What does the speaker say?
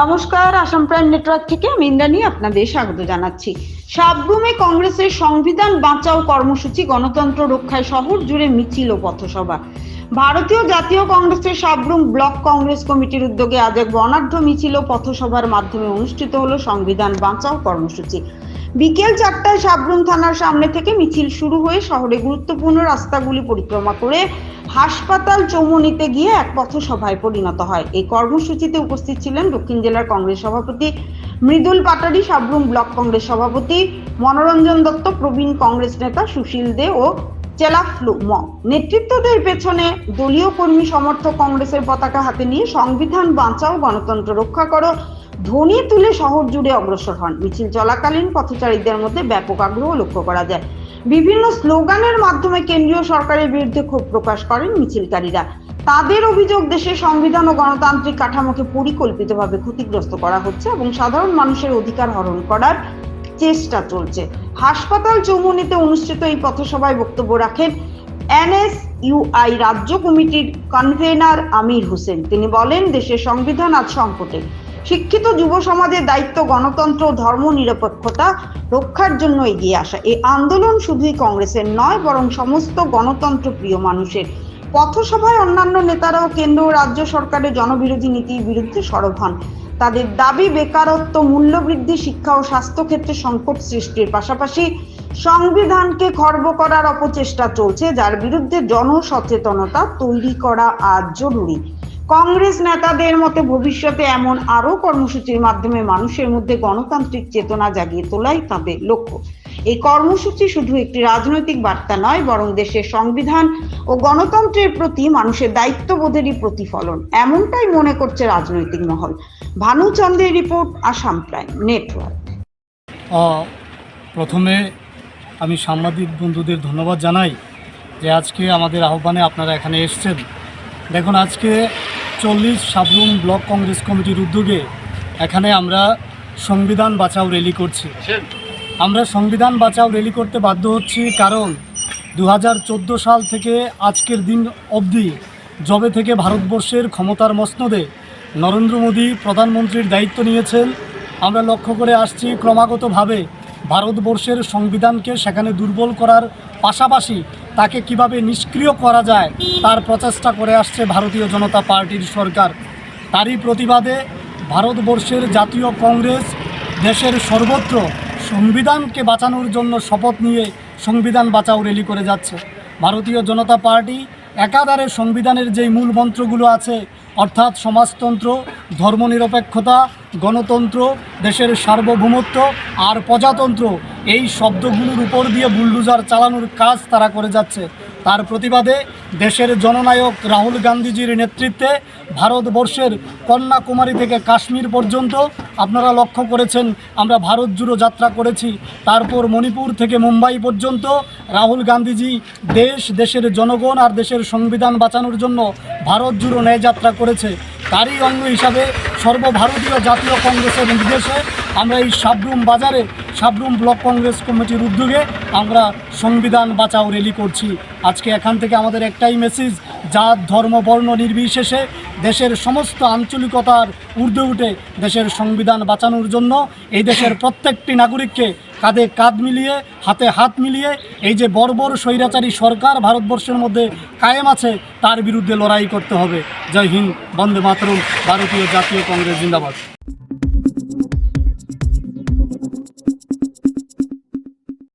নমস্কার, Assam prime network থেকে আমি ইন্দ্রাণী আপনাদের স্বাগত জানাচ্ছি। সাবরুমে কংগ্রেসের সংবিধান বাঁচাও কর্মসূচি গণতন্ত্র রক্ষায় শহর জুড়ে মিছিল ও পথসভা। ভারতীয় জাতীয় কংগ্রেসের সাবরুম ব্লক কংগ্রেস কমিটির উদ্যোগে আজ এক বর্ণাঢ্য মিছিল ও পথসভার মাধ্যমে অনুষ্ঠিত হলো সংবিধান বাঁচাও কর্মসূচি। বিকেল চারটায় সাবরুম থানার সামনে থেকে মিছিল শুরু হয়ে শহরে গুরুত্বপূর্ণ রাস্তাগুলি পরিক্রমা করে হাসপাতাল চৌমনিতে গিয়ে এক পথসভায় পরিণত হয়। এই কর্মসূচিতে উপস্থিত ছিলেন দক্ষিণ জেলার কংগ্রেস সভাপতি মৃদুল পাটারি, সাবরুম ব্লক কংগ্রেস সভাপতি মনোরঞ্জন দত্ত, প্রবীণ কংগ্রেস নেতা সুশীল দে ও চেলাফলু ম। নেতৃত্বদের পেছনে দলীয় কর্মী সমর্থক কংগ্রেসের পতাকা হাতে নিয়ে সংবিধান বাঁচাও, গণতন্ত্র রক্ষা করো ধ্বনি তুলে শহর জুড়ে অগ্রসর হন। মিছিল চলাকালীন পথচারীদের মধ্যে ব্যাপক আগ্রহ লক্ষ্য করা যায়। বিভিন্ন স্লোগানের মাধ্যমে কেন্দ্রীয় সরকারের বিরুদ্ধে ক্ষোভ প্রকাশ করেন মিছিলকারীরা। তাদের অভিযোগ, দেশের সংবিধান ও গণতান্ত্রিক কাঠামোকে পরিকল্পিতভাবে ক্ষতিগ্রস্ত করা হচ্ছে এবং সাধারণ মানুষের অধিকার হরণ করার চেষ্টা চলছে। হাসপাতাল চৌমুনিতে অনুষ্ঠিত এই পথসভায় বক্তব্য রাখেন এনএসইউআই রাজ্য কমিটির কনভেনার আমির হোসেন। তিনি বলেন, দেশের সংবিধান আজ সংকটে। শিক্ষিত যুব সমাজের দায়িত্ব গণতন্ত্র, ধর্ম, নিরপেক্ষতা রক্ষার জন্য এগিয়ে আসা। এই আন্দোলন শুধুই কংগ্রেসের নয়, বরং সমস্ত গণতন্ত্র প্রিয় মানুষের। পথসভায় অন্যান্য নেতারাও কেন্দ্র ও রাজ্য সরকারের জনবিরোধী নীতির বিরুদ্ধে সরব হন। তাদের দাবি বেকারত্ব, মূল্যবৃদ্ধি, শিক্ষা ও স্বাস্থ্য ক্ষেত্রে সংকট সৃষ্টির পাশাপাশি সংবিধানকে খর্ব করার অপচেষ্টা চলছে, যার বিরুদ্ধে জনসচেতনতা তৈরি করা আজ জরুরি। কংগ্রেস নেতাদের মতে ভবিষ্যতে এমন আরও কর্মসূচির মাধ্যমে মানুষের মধ্যে গণতান্ত্রিক চেতনা জাগিয়ে তোলাই তাদের লক্ষ্য। এই কর্মসূচি শুধু একটি রাজনৈতিক বার্তা নয়, বরং দেশের সংবিধান ও গণতন্ত্রের প্রতি মানুষের দায়িত্ববোধেরই প্রতিফলন। এমনটাই মনে করছে রাজনৈতিক মহল। ভানুচন্দ্রের রিপোর্ট, আসাম প্রাইম নেটওয়ার্ক। প্রথমে আমি সাংবাদিক বন্ধুদের ধন্যবাদ জানাই যে আজকে আমাদের আহ্বানে আপনারা এখানে এসছেন। দেখুন, আজকে চল্লিশ সাবরুম ব্লক কংগ্রেস কমিটির উদ্যোগে এখানে আমরা সংবিধান বাঁচাও র্যালি করছি। আমরা সংবিধান বাঁচাও র্যালি করতে বাধ্য হচ্ছি কারণ দু হাজার চোদ্দ সাল থেকে আজকের দিন অবধি যবে থেকে ভারতবর্ষের ক্ষমতার মসনদে নরেন্দ্র মোদী প্রধানমন্ত্রীর দায়িত্ব নিয়েছেন। আমরা লক্ষ্য করে আসছি ক্রমাগতভাবে ভারতবর্ষের সংবিধানকে সেখানে দুর্বল করার পাশাপাশি তাকে কীভাবে নিষ্ক্রিয় করা যায় তার প্রচেষ্টা করে আসছে ভারতীয় জনতা পার্টির সরকার। তারই প্রতিবাদে ভারতবর্ষের জাতীয় কংগ্রেস দেশের সর্বত্র সংবিধানকে বাঁচানোর জন্য শপথ নিয়ে সংবিধান বাঁচাও র্যালি করে যাচ্ছে। ভারতীয় জনতা পার্টি একাধারে সংবিধানের যেই মূল মন্ত্রগুলো আছে, অর্থাৎ সমাজতন্ত্র, ধর্মনিরপেক্ষতা, গণতন্ত্র, দেশের সার্বভৌমত্ব আর প্রজাতন্ত্র এই শব্দগুলোর উপর দিয়ে বুলডুজার চালানোর কাজ তারা করে যাচ্ছে। তার প্রতিবাদে দেশের জননায়ক রাহুল গান্ধীজির নেতৃত্বে ভারতবর্ষের কন্যাকুমারী থেকে কাশ্মীর পর্যন্ত আপনারা লক্ষ্য করেছেন, আমরা ভারত জুড়ো যাত্রা করেছি। তারপর মণিপুর থেকে মুম্বাই পর্যন্ত রাহুল গান্ধীজি দেশ, দেশের জনগণ আর দেশের সংবিধান বাঁচানোর জন্য ভারত জুড়ো ন্যায় যাত্রা করেছে। তারই অঙ্গ হিসাবে সর্বভারতীয় জাতীয় কংগ্রেসের নির্দেশে আমরা এই সাবরুম বাজারে, সাবরুম ব্লক কংগ্রেস কমিটির উদ্যোগে আমরা সংবিধান বাঁচাও র্যালি করছি। আজকে এখান থেকে আমাদের একটাই মেসেজ জাত, ধর্ম, বর্ণ নির্বিশেষে দেশের সমস্ত আঞ্চলিকতার ঊর্ধ্বে উঠে দেশের সংবিধান বাঁচানোর জন্য এই দেশের প্রত্যেকটি নাগরিককে কাঁধে কাঁধ মিলিয়ে, হাতে হাত মিলিয়ে এই যে বর্বর স্বৈরাচারী সরকার ভারতবর্ষের মধ্যে কায়েম আছে, তার বিরুদ্ধে লড়াই করতে হবে। জয় হিন্দ, বন্দে মাতরম, ভারতীয় জাতীয় কংগ্রেস, জিন্দাবাদ।